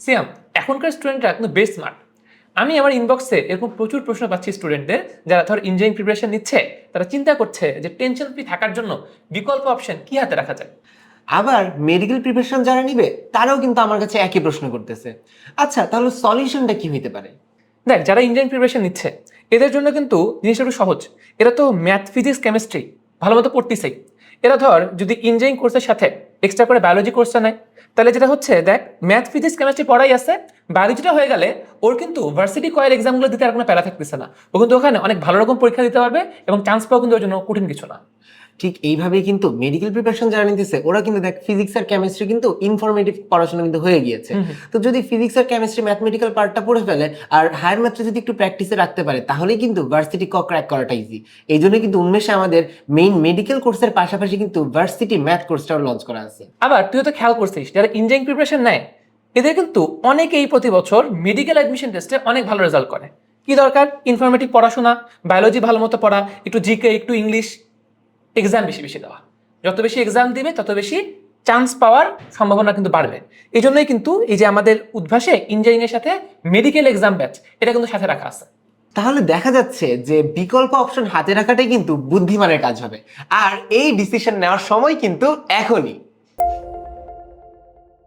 সিয়াম এখনকার স্টুডেন্টরা কিন্তু বেশ স্মার্ট আমি আমার ইনবক্সে এরকম প্রচুর প্রশ্ন পাচ্ছি স্টুডেন্টদের যারা ধর ইঞ্জিনিয়ারিং প্রিপারেশন নিচ্ছে তারা চিন্তা করছে যে টেনশন ফ্রি থাকার জন্য বিকল্প অপশন কি হাতে রাখা যায়? আবার মেডিকেল প্রিপারেশন যারা নিবে তারাও কিন্তু আমার কাছে একই প্রশ্ন করতেছে। আচ্ছা তাহলে সলিউশনটা কি হইতে পারে? দেখ যারা ইঞ্জিনিয়ারিং প্রিপারেশন নিচ্ছে এদের জন্য কিন্তু জিনিসটা একটু সহজ। এরা তো ম্যাথ ফিজিক্স কেমিস্ট্রি ভালো মতো পড়তেছেই। এরা ধর যদি ইঞ্জিনিয়ারিং কোর্সের সাথে এক্সট্রা করে বায়োলজি কোর্সটা নেয়। তাহলে যেটা হচ্ছে, দেখ ম্যাথ ফিজিক্স কেমিস্ট্রি পড়াই আছে বায়োলজিটা হয়ে গেলে ওর কিন্তু ভার্সিটি কয়ের এক্সামগুলো দিতে আর কোনো প্যারা থাকতেছে না। ও কিন্তু ওখানে অনেক ভালো রকম পরীক্ষা দিতে পারবে এবং চান্স পাওয়া কিন্তু ওর জন্য কঠিন কিছু না। ঠিক এইভাবে কিন্তু মেডিকেল প্রিপারেশন যারা নিতেছে ওরা কিন্তু দেখ ফিজিক্স আর কেমিস্ট্রি কিন্তু ইনফরমেটিভ পড়াশোনা কিন্তু হয়ে গিয়েছে। তো যদি ফিজিক্স আর কেমিস্ট্রি ম্যাথমেটিক্যাল পার্টটা পড়ে ফেলে আর হায়ার ম্যাথটা যদি একটু প্র্যাকটিসে রাখতে পারে তাহলেই কিন্তু ভার্সিটি ক ক্র্যাক করাটা ইজি এই জন্য কিন্তু উন্মেষে আমাদের মেইন মেডিকেল কোর্সের পাশাপাশি কিন্তু ভার্সিটি ম্যাথ কোর্সটাও লঞ্চ করা আছে। আবার তুই তো খেয়াল করছিস যারা ইঞ্জিনিয়ারিং প্রিপারেশন নেয় এদের কিন্তু অনেকেই প্রতি বছর মেডিকেল অ্যাডমিশন টেস্টে অনেক ভালো রেজাল্ট করে। কি দরকার? ইনফরমেটিভ পড়াশোনা বায়োলজি ভালো মতো পড়া একটু জিকে একটু ইংলিশ এক্সাম বেশি বেশি দেওয়া। যত বেশি এক্সাম দিবে, তত বেশি চান্স পাওয়ার সম্ভাবনা কিন্তু বাড়বে। এই জন্যই কিন্তু এই যে আমাদের উদ্ভাসে ইঞ্জিনিয়ারিং এর সাথে মেডিকেল এক্সাম ব্যাচ এটা কিন্তু সাথে রাখা আছে। তাহলে দেখা যাচ্ছে যে বিকল্প অপশন হাতে রাখাটাই কিন্তু বুদ্ধিমানের কাজ হবে। আর এই ডিসিশন নেওয়ার সময় কিন্তু এখনই